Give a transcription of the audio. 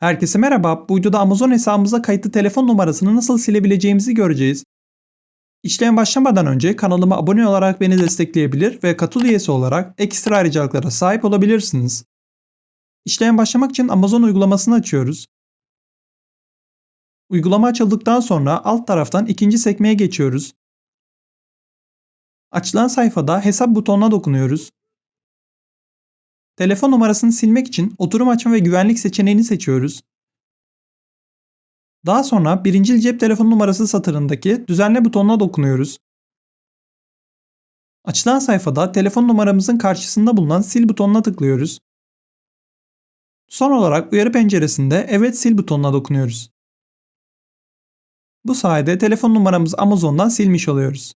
Herkese merhaba. Bu videoda Amazon hesabımıza kayıtlı telefon numarasını nasıl silebileceğimizi göreceğiz. İşlem başlamadan önce kanalıma abone olarak beni destekleyebilir ve katıl üyesi olarak ekstra ayrıcalıklara sahip olabilirsiniz. İşlem başlamak için Amazon uygulamasını açıyoruz. Uygulama açıldıktan sonra alt taraftan ikinci sekmeye geçiyoruz. Açılan sayfada hesap butonuna dokunuyoruz. Telefon numarasını silmek için oturum açma ve güvenlik seçeneğini seçiyoruz. Daha sonra birincil cep telefonu numarası satırındaki düzenle butonuna dokunuyoruz. Açılan sayfada telefon numaramızın karşısında bulunan sil butonuna tıklıyoruz. Son olarak uyarı penceresinde evet sil butonuna dokunuyoruz. Bu sayede telefon numaramızı Amazon'dan silmiş oluyoruz.